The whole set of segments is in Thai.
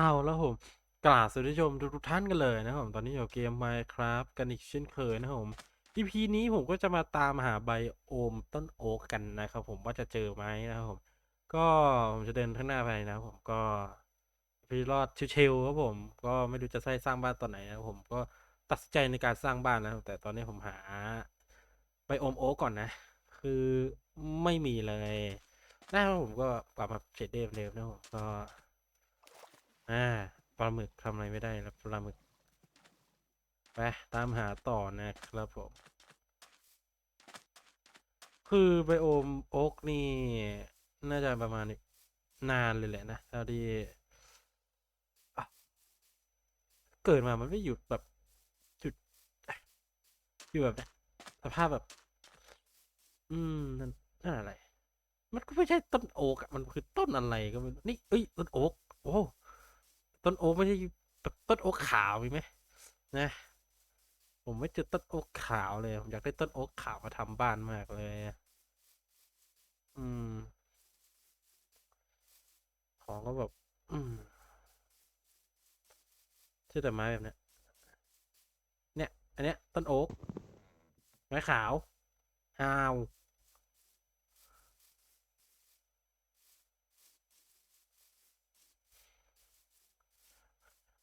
เอาแล้วผมกราบสวัสดีชมทุกๆท่านกันเลยนะครับผมตอนนี้อยู่เกม Minecraft กันอีกเช่นเคยนะครับผม EP นี้ผมก็จะมาตามหาไบโอมต้นโอ๊กกันนะครับผมว่าจะเจอไหมนะครับผม ก็ผมจะเดินข้างหน้าไปนะครับผมก็พี่รอดชิวๆครับผม ก็ไม่รู้จะใช้สร้างบ้านตอนไหนนะครับผมก็ตัดสินใจในการสร้างบ้านนะครับแต่ตอนนี้ผมหาไบโอมโอ๊กก่อนนะ คือไม่มีเลยนะครับผมก็กลับมาเชดเดฟเดิมนะครับก็ อ่าปลาหมึกทำอะไรไม่ได้แล้วปลาหมึกไปตามหาต่อนะครับผม คือไบโอมโอ๊กนี่ น่าจะประมาณนี้นานเลยแหละนะเท่าที่เกิดมามันไม่หยุดแบบหยุดอยู่แบบสภาพแบบ อืมนั่นนั่นอะไร มันก็ไม่ใช่ต้นโอ๊กอะมันคือต้นอะไรก็ไม่นี่เอ้ยต้นโอ๊กโอ้ ต้นโอ๊กไม่ใช่ต้นโอ๊กขาวมีไหมนะ ผมไม่เจอต้นโอ๊กขาวเลย ผมอยากได้ต้นโอ๊กขาวมาทำบ้านมากเลย อืม ของก็แบบ อืมใช่แต่ไม้แบบเนี้ยเนี่ย อันเนี้ยต้นโอ๊กไม้ขาวฮาว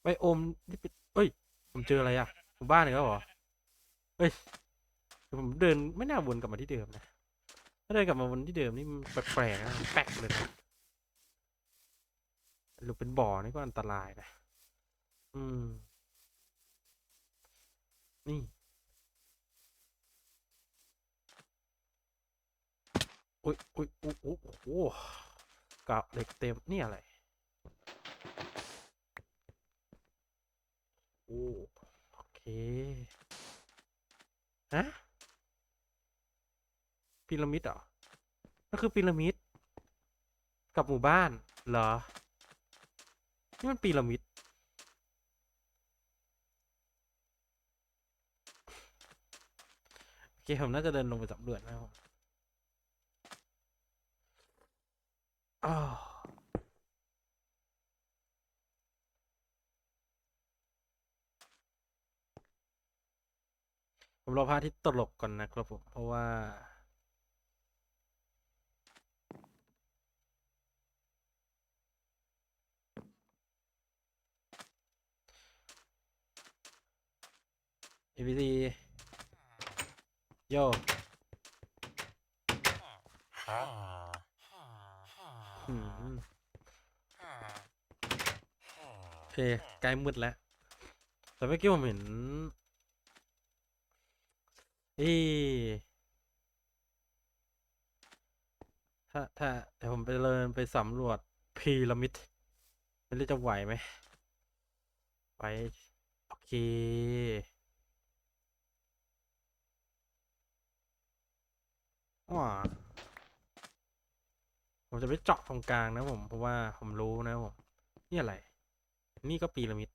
ไบโอมนี่ป็นเอ้ย ผมเจออะไรอะหมู่บ้านอีกแล้วเหรอเฮ้ยผมเดินไม่น่าวนกลับมาที่เดิมนะ ถ้าเดินกลับมาวนที่เดิมนี่มันแปลกๆนะแปลกเลยนะหรือเป็นบ่อนี่ก็อันตรายนะ อืม นี่อุ้ยอุ้ยอุ้ยอุ้ยโอ้โหกะเหล็กเต็ม นี่อะไร โอ้โอเคฮะพีระมิดเหรอนั่นคือพีระมิด กับหมู่บ้านเหรอ นี่มันพีระมิด โอเค ผมน่าจะเดินลงไปสำรวจนะครับผมอ้ ผมรอพระอาทิตย์ตกก่อนนะครับผมเพราะว่า ABC โยอืมโอเคใกล้มืดแล้ว แต่เมื่อกี้ผมเห็น เอ้ถ้าถ้าเดี๋ยวผมไปเดินไปสำรวจพีระมิดไม่รู้จะไหวไหมไปโอเคว้าผมจะไปเจาะตรงกลางนะผม เพราะว่าผมรู้นะผม นี่อะไร นี่ก็พีระมิด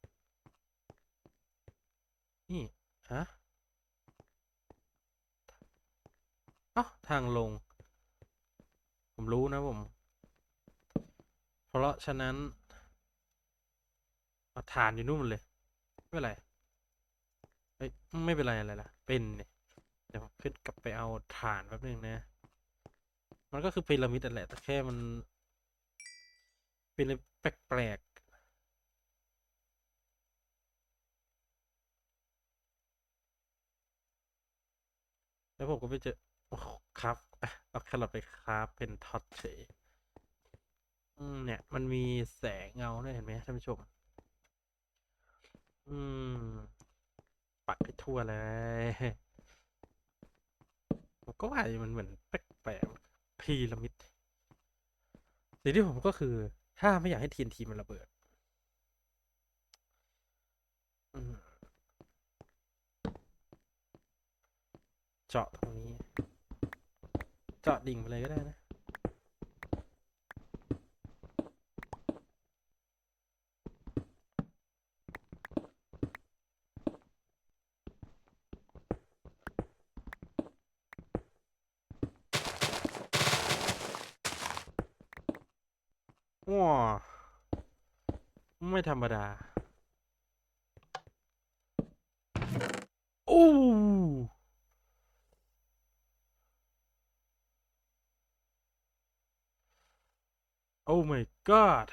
นี่ ฮะ อ๋อทางลง ผมรู้นะผม เพราะฉะนั้นอาฐานอยู่นู่นเลย ไม่เป็นไรเอ้ยไม่เป็นไรอะไรล่ะ เป็นเนี่ยเดี๋ยวขึ้นกลับไปเอาฐานแป๊บนึงนะ มันก็คือพีระมิดนั่นแหละ แต่แค่มันเป็นอะไรแปลกๆแล้วผมก็ไปเจอ ครับเอาแครอทไปครับเป็นท็อตเฉยอืมเนี่ย มันมีแสงเงาด้วยเห็นไหมท่านผู้ชม อืม ปักให้ทั่วเลยผมก็ว่ายมันเหมือนแปลกๆพีระมิดสิ่งที่ผมก็คือ ถ้าไม่อยากให้ทีนทีมันระเบิด เจาะตรงนี้ เจาะดิ่งไปเลยก็ได้นะ ว้าไม่ธรรมดา โอ้ โอ้ my god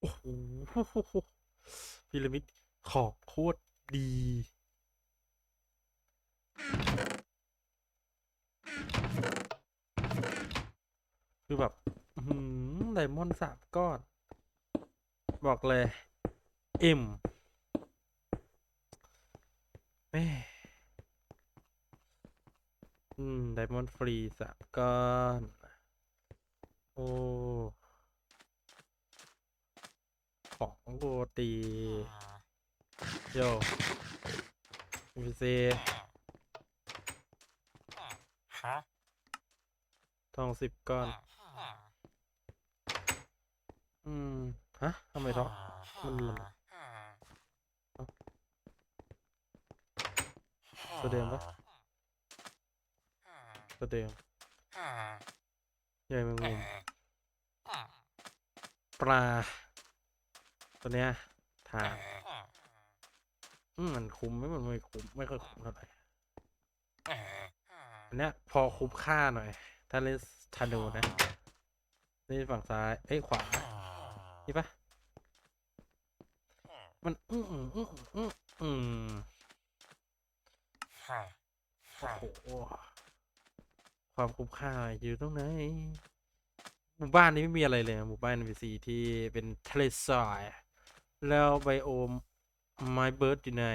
โอ้โหพีระมิดขอบโคตรดี คือแบบไดมอนด์สามก้อน บอกเลย เอ็ม แม่อืม ไดมอนด์ฟรีสามก้อน โอ้ ของโกตี โยพีซีฮะทองสิบก้อน อืม ฮะทำไมท้องมันหล่น ตัวเดิมปะตัวเดิมใหญ่แมงมุมปลา ตัวเนี้ยทางมมันคุ้มไหมมันไม่คุ้มไม่ค่อยคุ้มเท่าไหร่อันเนี้ยพอคุ้มค่าหน่อย ถ้าเล่นธนูนะ นี่ฝั่งซ้าย เอ้ยขวานี่ปะมัน อืมอืมอืมอืม อืมโอ้โหความคุ้มค่าอยู่ตรงไหน หมู่บ้านนี้ไม่มีอะไรเลยนะหมู่บ้าน NPC ที่เป็นทะเลทราย แล้วไบโอมไมเบิร์ดอยู่ไหน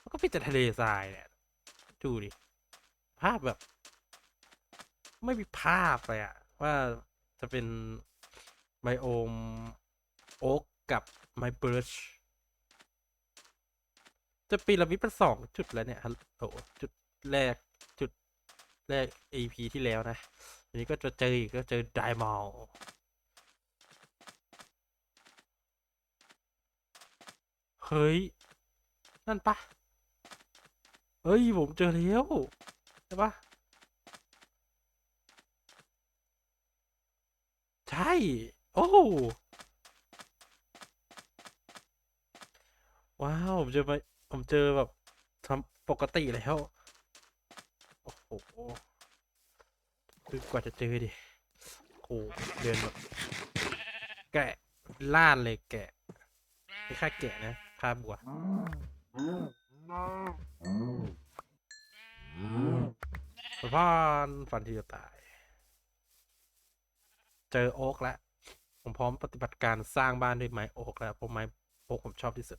มันก็เป็นแต่ทะเลทรายเนี่ย ดูดิ ภาพแบบ ไม่มีภาพเลยอะว่าจะเป็นไบโอม โอ๊กกับไมเบิร์ด จะปีละมิดเป็นสองจุดแล้วเนี่ยฮัลโหลจุดแรกจุดแรก AP ที่แล้วนะอันนี้ก็จะเจออีกก็เจอไดมอลเฮ้ย นั่นปะเฮ้ย ผมเจอแล้วใช่ปะใช่ โอ้ ว้าว ผมเจอไป ผมเจอแบบทำปกติแล้ว โอ้โหคือกว่าจะเจอดิโหเดินแบบแกะล่านเลยแกะไม่ค่าแกะนะค่าบัวสะพานฟันที่จะตาย เจอโอ๊กแล้ว ผมพร้อมปฏิบัติการสร้างบ้านด้วยไม้โอ๊กแล้วเพราะไม้โอ๊กผมชอบที่สุด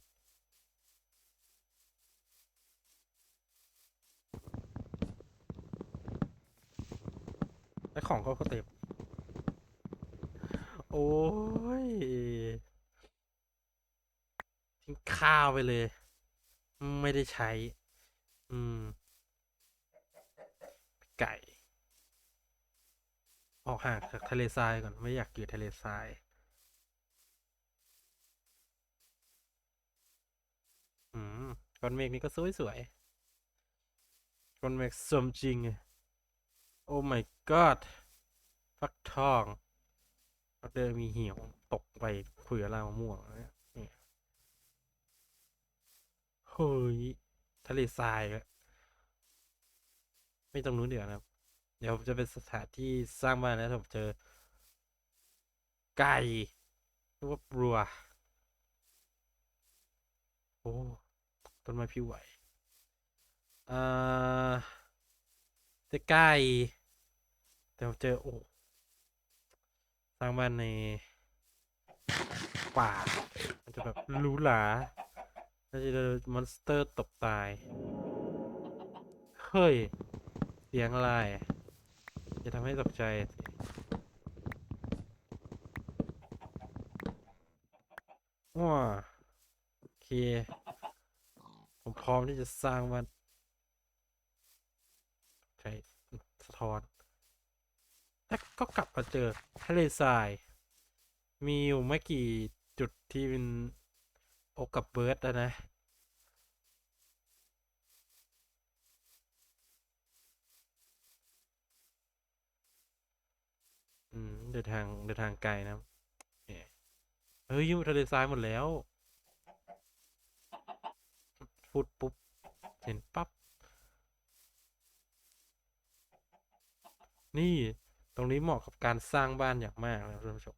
และของก็เต็มโอ้ยทิ้งข้าวไปเลย ไม่ได้ใช้ อืม ไก่ ออกห่างจากทะเลทรายก่อน ไม่อยากอยู่ทะเลทรายอืมก้อนเมฆนี่ก็สวยๆก้อนเมฆสมจริงไง โอ้ my god ฟักทองเดอร์มีเหี่ยวตกไปคุยกับลามะม่วงเนี่ยเฮ้ยทะเลทรายอะไม่ตรงนู้เดี๋ยวนะครับ เดี๋ยวผมจะเป็นสถานที่สร้างบ้านนะผมเจอ ไก่หรือว่าบัว โอ้ต้นไม้พิวไหวอ่าจอไก่ แต่เจอโอ้สร้างบ้านในป่า มันจะแบบหรูหราน่าจะเจอมอนสเตอร์ตบตาย เฮ้ย เสียงอะไร จะทำให้ตกใจสิว้าโอเค ผมพร้อมที่จะสร้างบ้านใช่สะท้อน ก็กลับมาเจอทะเลทราย มีอยู่ไม่กี่จุดที่เป็นอกับเบิร์ดนะเดินทางเดินทางไกลนะเฮ้ยยูทะเลทรายหมดแล้วฟุดปุ๊บ เห็นปั๊บ นี่ รงนี้เหมาะกับการสร้างบ้านอย่างมากนะท่านผู้ชม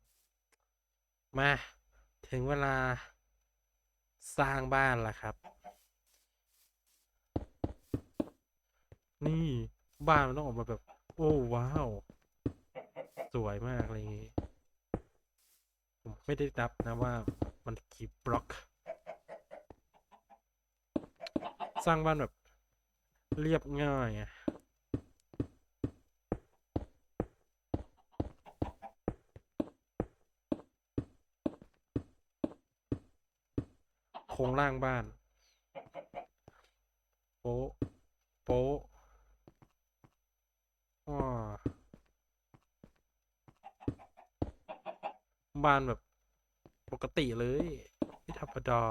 มา ถึงเวลาสร้างบ้านแล้วครับ นี่บ้านมันต้องออกมาแบบ โอ้ว้าว สวยมากอะไรอย่างงี้ผมไม่ได้นับนะว่ามันกี่บล็อก สร้างบ้านแบบเรียบง่ายอะ รงร่างบ้าน โป๊ะโป๊ะอ้อบ้านแบบปกติเลยไม่ธรรมดา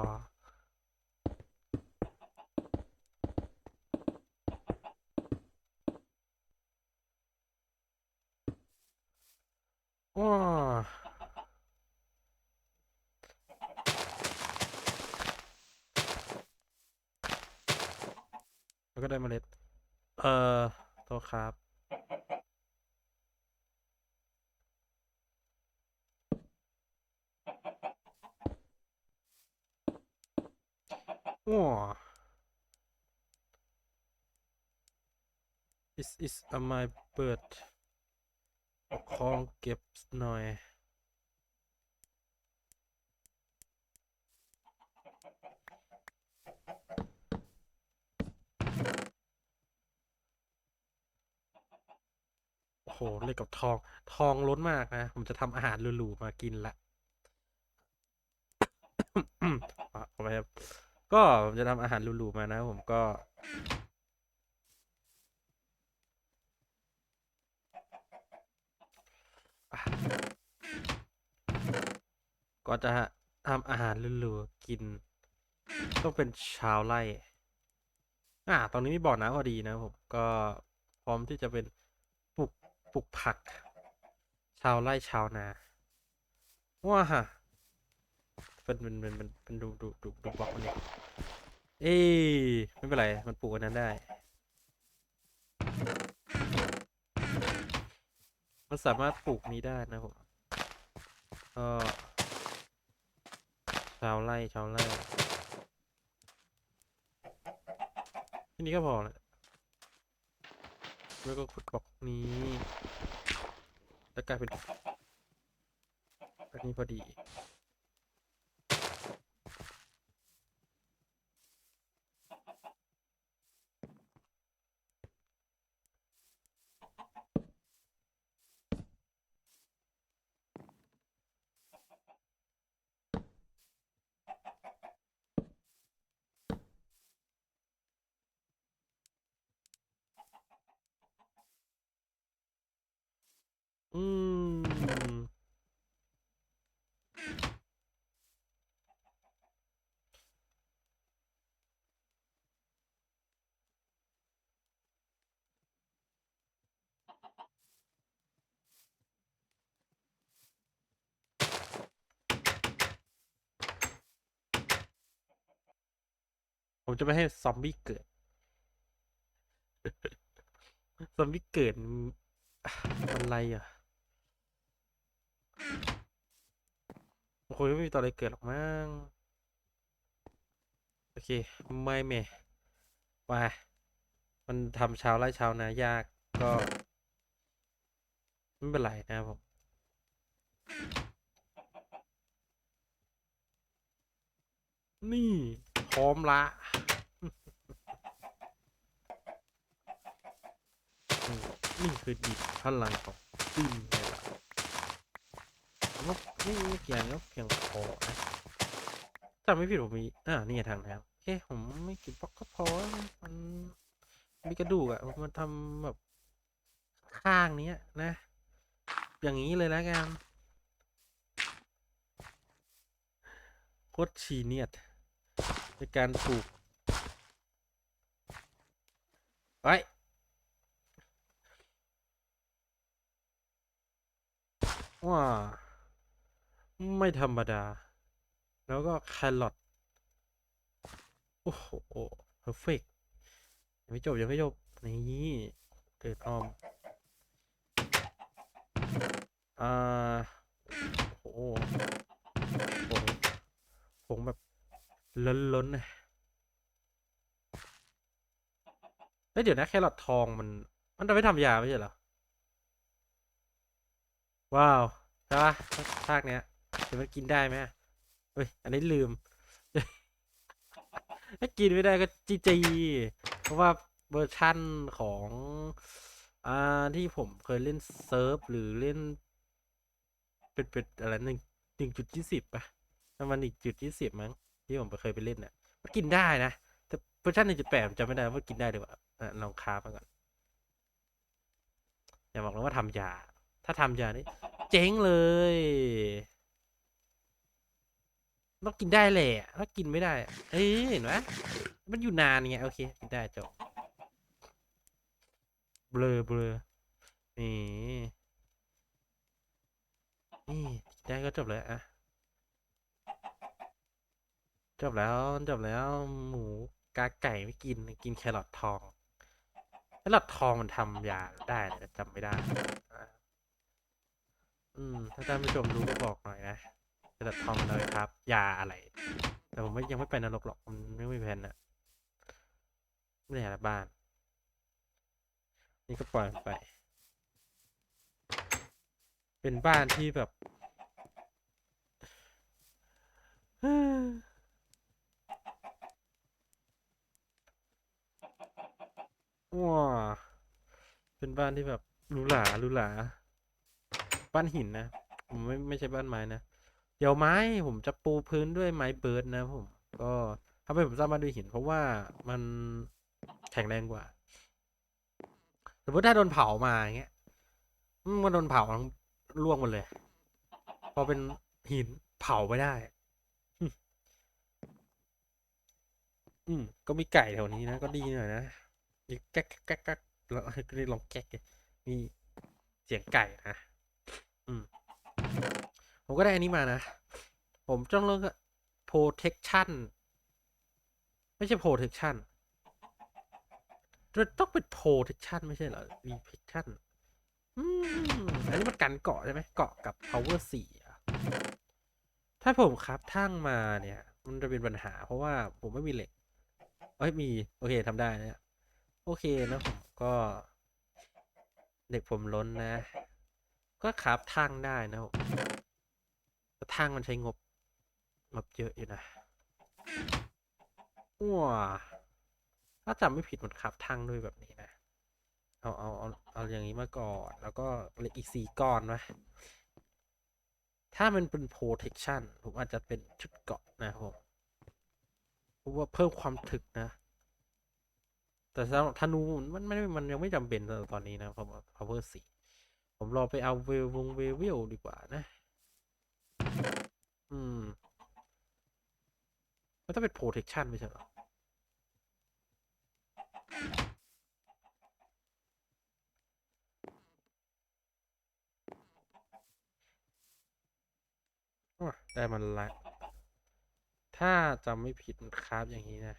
ว้าแล้วก็ได้เมล็ด เอ่อโทษครับ ว้า This is a my bird เอาของเก็บหน่อย โอ้โหเล่นกับทอง ทองล้นมากนะ ผมจะทำอาหารหรูๆมากินละอะเอาไปครับ ก็ผมจะทำอาหารหรูๆมานะผมก็ ก็จะทำอาหารหรูๆกิน ต้องเป็นชาวไร่ อ่าตรงนี้มีบ่อน้ำพอดีนะผมก็พร้อมที่จะเป็นปลูกปลูกผัก ชาวไร่ชาวนาว้าฮะ เป็นเป็นเป็นเป็นเป็นดูดูดูดูบล็อกมันนี่เอ้ยไม่เป็นไร มันปลูกอันนั้นได้ มันสามารถปลูกนี้ได้นะผมก็ชาวไร่ชาวไร่ที่นี้ก็พอแล้วแล้วก็ขุดบล็อกนี้ แล้วกลายเป็นอันนี้พอดี อืม ผมจะไม่ให้ซอมบี้เกิด ซอมบี้เกิดอะไรอะโอ้โหไม่มีตัวอะไรเกิดหรอกมั้งโอเค ไม่เมไปมันทำชาวไร่ชาวนายากก็ ไม่เป็นไรนะครับผมนี่ พร้อมละอืมนี่คือดิบพลังของดินไงล่ะผมว่าไม่ไม่เกี่ยงนกเพียงพอนะจำไม่ผิดผมมีอ่านี่ไงทางแล้วโอเคผมไม่กินบล็อกก็พอมันมีกระดูกอะมมันทำแบบข้างนี้นะ อย่างนี้เลยแล้วกันโคตรชีเนียด ในการปลูกไว้ว้าไม่ธรรมดา แล้วก็แครอทโอ้โหเพอร์เฟกยังไม่จบ ยังไม่จบ นี่เกิดออม อ่า โอ้โหผงผงแบบ ล้นๆนเอ้ยเดี๋ยวนะแครอททองมัน มันจะไม่ทำยาไม่ใช่เหรอ ว้าวใช่ปะภาคเนี้ยเดี๋ยวมันกินได้ไหมเฮ้ย อันนี้ลืม ถ้ากินไม่ได้ก็จีจีเพราะว่าเวอร์ชั่นของอ่าที่ผมเคยเล่นเซิร์ฟหรือเล่น เป็นเป็นอะไรหนึ่งหนึ่งจุดยี่สิบป่ะประมาณหนึ่งจุดยี่สิบมั้ง ที่ผมเคยไปเล่นเนี่ยมันกินได้นะ แต่เวอร์ชันหนึ่งจุดแปดจำไม่ได้ว่ากินได้หรือเปล่าลองคาบมาก่อน อย่าบอกนะว่าทำยา ถ้าทำยานี่เจ๊งเลยต้องกินได้แหละถ้ากินไม่ได้ เอ้ยเห็นไหมมันอยู่นานไงโอเค กินได้จบเบลอเบลอนี่นี่กินได้ก็จบเลยอะ จบแล้วจบแล้วหมูกาไก่ไม่กินกินแครอททองแครอททองมันทำยาได้แต่จำไม่ได้ อืม ถ้าท่านผู้ชมรู้ก็บอกหน่อยนะแครอททองมันเลยครับ ยาอะไร แต่ผมไม่ยังไม่ไปนรกหรอกมันไม่มีแผนนะไม่ได้อะไรบ้าน นี่ก็ปล่อยไป เป็นบ้านที่แบบ ว้าเป็นบ้านที่แบบหรูหราหรูหราบ้านหินนะผมไม่ไม่ใช่บ้านไม้นะเดี๋ยวไม้ผมจะปูพื้นด้วยไม้เบิร์ดนะผม ก็ทำให้ผมสร้างบ้านด้วยหิน เพราะว่ามันแข็งแรงกว่าสมมติถ้าโดนเผามาอย่างเงี้ยมันโดนเผาทั้งร่วงหมดเลย พอเป็นหินเผาไม่ได้ อืมก็มีไก่แถวนี้นะ ก็ดีหน่อยนะ แก๊กแก๊กแก๊กแล้วก็ได้ลองแก๊กมีเสียงไก่นะอืมผมก็ได้อันนี้มานะ ผมจ้องเรื่อง protection ไม่ใช่ protection จะต้องเป็น protection ไม่ใช่เหรอ reflection อืมอันนี้มันกันเกาะใช่ไหมเกาะกับ power สี่ถ้าผมครับทั้งมาเนี่ย มันจะเป็นปัญหาเพราะว่าผมไม่มีเหล็ก เอ้ยมี โอเคทำได้นะ โอเคนะผมก็เด็กผมล้นนะ ก็ครับทั้งได้นะผมทั้งมันใช้งบงบเยอะอยู่นะว้าถ้าจำไม่ผิดมันครับทั้งด้วยแบบนี้นะ เอาเอาเอาเอาอย่างนี้มาก่อน แล้วก็เหล็กอีกสี่ก้อนวะถ้ามันเป็น protection ผมอาจจะเป็นชุดเกาะนะครับผมว่าเพิ่มความถึกนะ แต่สำหรับธนูมันไม่มันยังไม่จำเป็นตอนนี้นะเพาว่า power สี่ผมรอไปเอาเวลวงเววิลดีกว่านะ อืม มันต้องเป็น protection ไม่ใช่หรออะได้มันละ ถ้าจำไม่ผิดมันคราฟอย่างนี้นะ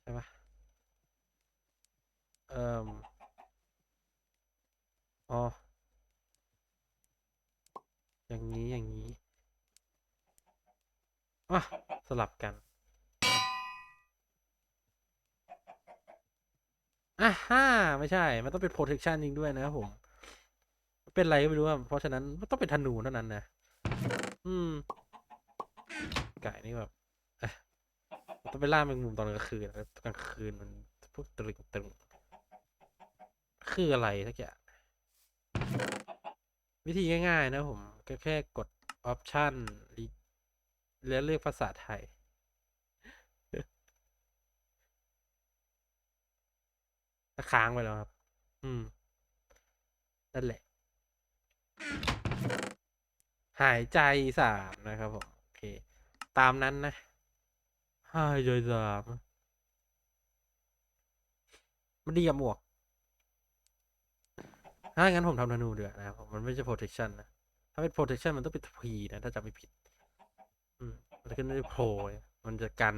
ใช่ปะ เอ่มอ๋อ อย่างนี้อย่างนี้อะสลับกันอะฮ่าไม่ใช่ มันต้องเป็น protection จริงด้วยนะครับผม เป็นอะไรก็ไม่รู้อะเพราะฉะนั้นมันต้องเป็นธนูเท่านั้นนะ อืม ไก่นี่แบบต้องไปล่าแมงมุมตอนกลางคืนกลางคืนมันพวกตรึงตรึง คืออะไรสักอย่างวิธีง่าย ๆ นะผม ก็แค่กด option แล้วเลือกภาษาไทย ค้างไปแล้วครับ อืม นั่นแหละ หายใจสามนะครับผม โอเค ตามนั้นนะ หายใจสามมันดีกับหมวก ถ้างั้นผมทำธนูเดือนะครับมันไม่ใช่ protection นะ ถ้าเป็น protection มันต้องเป็น P นะถ้าจำไม่ผิด อืมมันจะขึ้นด้วย pro มันจะกัน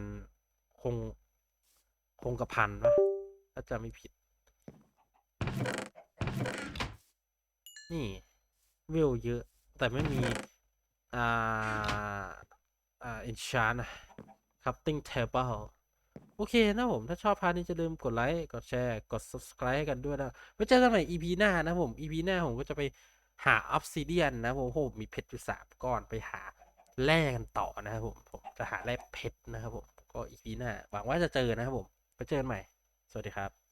คง คงกระพันปะถ้าจำไม่ผิด นี่เวลเยอะ แต่ไม่มี อ่า อ่า enchant นะ crafting table โอเคนะผม ถ้าชอบพาร์ทนี้จะลืมกดไลค์ กดแชร์ กด subscribe ให้กันด้วยนะไว้เจอกันใหม่ EP หน้านะผม EP หน้าผมก็จะไปหา obsidian นะผมผมมีเพชรอยู่สามก้อนไปหาแร่กันต่อนะครับผม ผมจะหาแร่เพชรนะครับผม ก็ EP หน้าหวังว่าจะเจอนะครับผม ไปเจอกันใหม่ สวัสดีครับ